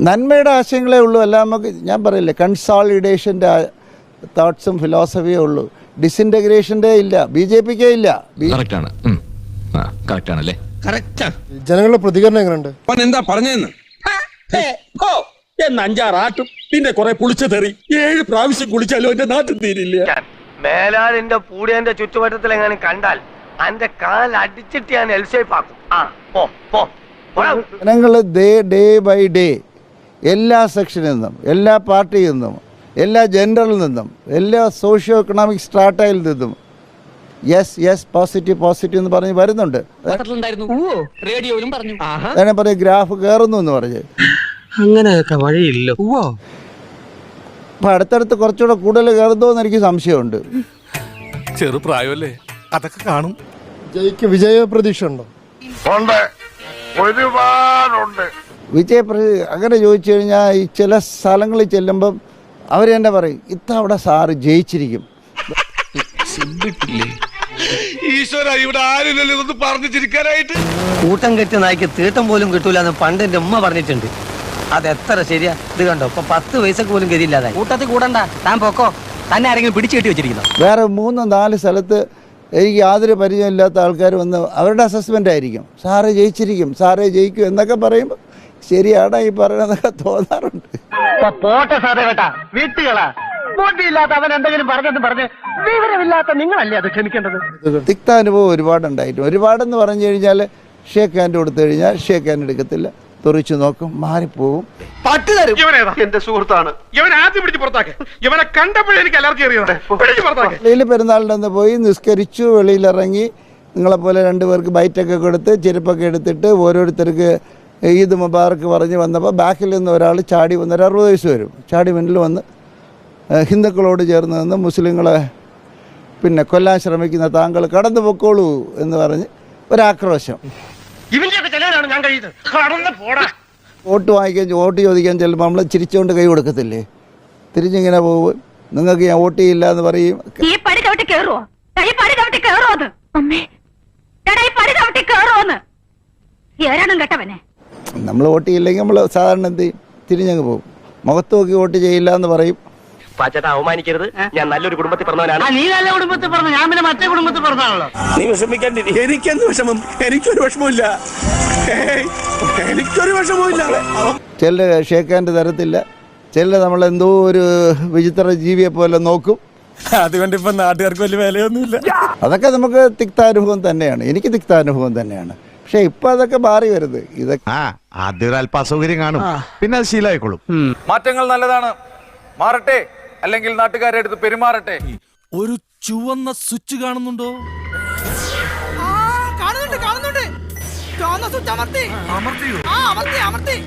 നന്മയുടെ ആശയങ്ങളേ ഉള്ളൂ. അല്ല നമുക്ക് ഞാൻ പറയില്ലേ കൺസോളിഡേഷന്റെ തോട്ട്സും ഫിലോസഫിയേ ഉള്ളൂ. ഡിസിന്റഗ്രേഷന്റെ ഇല്ല ബി ജെ പിക്കേ ഇല്ല. ബി- കറക്റ്റ് ആണ്. കറക്റ്റ് ആണല്ലേ? ജനങ്ങളുടെ പ്രതികരണം എങ്ങനെയുണ്ട്? എന്താ പറഞ്ഞെന്ന്? എന്ന് അഞ്ചാറാട്ടും പിന്നെ കുറെ പുളിച്ച തെറി. ഏഴ് പ്രാവശ്യം കുളിച്ചാലും എന്റെ നാട്ടിൽ തീരില്ല. മേലാലിന്റെ പൂടിയന്റെ ചുറ്റുവട്ടത്തിൽ എങ്ങനെ കണ്ടാൽ അന്റെ കാൽ അടിച്ചിട്ട് ഞാൻ എൽസേഫ് ആക്കും. ആ പോ പോ. പോടാ. ജനങ്ങൾ ഡേ ഡേ ബൈ ഡേ എല്ലാ സെക്ഷനിൽ നിന്നും എല്ലാ പാർട്ടിയിൽ നിന്നും എല്ലാ ജെൻഡറിൽ നിന്നും എല്ലാ സോഷ്യോ എക്കണോമിക് സ്ട്രാറ്റയിൽ നിന്നും യെസ് യെസ് പോസിറ്റീവ് പോസിറ്റീവ് എന്ന് പറഞ്ഞ് വരുന്നുണ്ട്. റേഡിയോയിലും പറഞ്ഞു. ഞാൻ പറയും ഗ്രാഫ് കയറുന്നു എന്ന് പറഞ്ഞ്. അങ്ങനെയൊക്കെ വഴിയില്ല. അപ്പൊ അടുത്തടുത്ത് കുറച്ചുകൂടെ കൂടുതൽ കയറുന്നോ എന്ന് എനിക്ക് സംശയമുണ്ട്. ചെറുപ്രായമല്ലേ അതൊക്കെ കാണും. ജയിക്ക് വിജയ പ്രതീക്ഷ ഉണ്ടോ. വിജയ പ്ര- അങ്ങനെ ചോദിച്ചു കഴിഞ്ഞാൽ ഈ ചില സ്ഥലങ്ങളിൽ ചെല്ലുമ്പം അവർ തന്നെ പറയും ഇത്തവണ സാറ് ജയിച്ചിരിക്കും. ഈശ്വര ഇവിടെ ആരുമില്ലല്ലോ ഇതൊന്ന് പറഞ്ഞു ചിരിക്കാനായിട്ട്. കൂട്ടം കെട്ടി നായ്ക്ക് തീട്ടം പോലും കിട്ടൂല എന്ന് പണ്ട് എന്റെ ഉമ്മ പറഞ്ഞിട്ടുണ്ട്. അത് എത്ര ശരിയാ? ഇത് കണ്ടോ? ഇപ്പൊ പത്ത് പൈസക്ക് പോലും ഗതിയില്ലാതായി. കൂട്ടത്തിൽ കൂടണ്ട. താൻ പൊക്കോ. തന്നെ ആരെങ്കിലും പിടിച്ചു കെട്ടി വെച്ചിരിക്കുന്നു. വേറെ മൂന്ന് നാല് സ്ഥലത്ത് എനിക്ക് യാതൊരു പരിചയമില്ലാത്ത ആൾക്കാർ വന്ന് അവരുടെ അസസ്മെന്റ് ആയിരിക്കും. സാറേ ജയിച്ചിരിക്കും സാറേ ജയിക്കും എന്നൊക്കെ പറയുമ്പോൾ ശരിയാടാ ഈ പറയണതൊക്കെ തോന്നാറുണ്ട്. പോട്ടെ സാറേ കേട്ടാ. വീട്ടുകളാ. ബോട്ടിയില്ലാത്ത അവൻ എന്തെങ്കിലും പറഞ്ഞെന്ന് പറഞ്ഞ് വിവരമില്ലാത്ത നിങ്ങളല്ലേ അത് ക്ഷമിക്കേണ്ടത്? ഒരുപാടുണ്ടായിട്ടുണ്ട്. ഒരുപാടെന്ന് പറഞ്ഞു കഴിഞ്ഞാൽ ഷേക്ക് ഹാൻഡ് കൊടുത്തു കഴിഞ്ഞാൽ ഷേക്ക് ഹാൻഡ് എടുക്കത്തില്ല. തുറിച്ചു നോക്കും മാറിപ്പോവും. എന്റെ സുഹൃത്താണ്. ഇവൻ ആദ്യം പിടിച്ച് പുറത്താക്കെ. ഇവനെ കണ്ടപ്പോഴേ എനിക്ക് അലർജി പെരുന്നാളിന്റെ പോയി നിസ്കരിച്ചു വെളിയിലിറങ്ങി നിങ്ങളെപ്പോലെ രണ്ടുപേർക്ക് ബൈറ്റൊക്കെ കൊടുത്ത് ചെരുപ്പൊക്കെ എടുത്തിട്ട് ഓരോരുത്തർക്ക് ഈദ് മുബാറക്ക് പറഞ്ഞ് വന്നപ്പോൾ ബാക്കിൽ നിന്ന് ഒരാൾ ചാടി വന്ന് ഒരു അറുപത് വയസ്സ് വരും. ചാടി മുന്നിൽ വന്ന് ഹിന്ദുക്കളോട് ചേർന്ന് നിന്ന് മുസ്ലിങ്ങളെ പിന്നെ കൊല്ലാൻ ശ്രമിക്കുന്ന താങ്കൾ കടന്നു പൊക്കോളൂ എന്ന് പറഞ്ഞ് ഒരാക്രോശം. വോട്ട് വാങ്ങിക്കാൻ വോട്ട് ചോദിക്കാൻ ചെല്ലുമ്പോൾ നമ്മൾ ചിരിച്ചുകൊണ്ട് കൈ കൊടുക്കത്തില്ലേ? തിരിച്ചിങ്ങനെ പോകും. നിങ്ങൾക്ക് ഞാൻ വോട്ട് ചെയ്യില്ല എന്ന് പറയും. കേട്ടവനെ. നമ്മൾ വോട്ട് ചെയ്യില്ലെങ്കിൽ നമ്മൾ സാധാരണ എന്ത് ചെയ്യും? തിരിഞ്ഞങ്ങ് പോകും. മുഖത്ത് നോക്കി വോട്ട് ചെയ്യില്ല എന്ന് പറയും. പാച്ചേട്ടാ അവമാനിക്കരുത്. ഞാൻ നല്ലൊരു കുടുംബത്തിൽ പറഞ്ഞവനാണ്. നീ നല്ല കുടുംബത്തിൽ പറഞ്ഞു? ഞാൻ പിന്നെ മറ്റേ കുടുംബത്തിൽ പറഞ്ഞാണല്ലോ നീ വിഷമിക്കാണ്ടി. എനിക്കെന്ത് വിഷമം? എനിക്കൊരു വിഷമമില്ല എനിക്കൊരു വിഷമമില്ല ചില ഷേക്കാന്റെ തരത്തില്ല. ചില നമ്മളെന്തോ ഒരു വിചിത്ര ജീവിയെ പോലെ നോക്കും. അതുകൊണ്ട് ഇപ്പൊ നാട്ടുകാർക്ക് വലിയ വിലയൊന്നുമില്ല. അതൊക്കെ നമുക്ക് തിക്താനുഭവം തന്നെയാണ്. എനിക്ക് തിക്താനുഭവം തന്നെയാണ്. പക്ഷേ ഇപ്പൊ അതൊക്കെ മാറി വരുന്നത്. ഇതൊക്കെ ആദ്യം ഒരു അല്പ അസൗകര്യം കാണും പിന്നെ അത് ശീലമായിക്കോളും. മാറ്റങ്ങൾ നല്ലതാണ്. മാറട്ടെ. അല്ലെങ്കിൽ നാട്ടുകാരെ അടുത്ത് പെരുമാറട്ടെ. ഒരു ചുവന്ന സ്വിച്ച് കാണുന്നുണ്ടോ? കാണുന്നുണ്ട് കാണുന്നുണ്ട്. ചുവന്ന സ്വിച്ച് അമർത്തി. അമർത്തി അമർത്തി.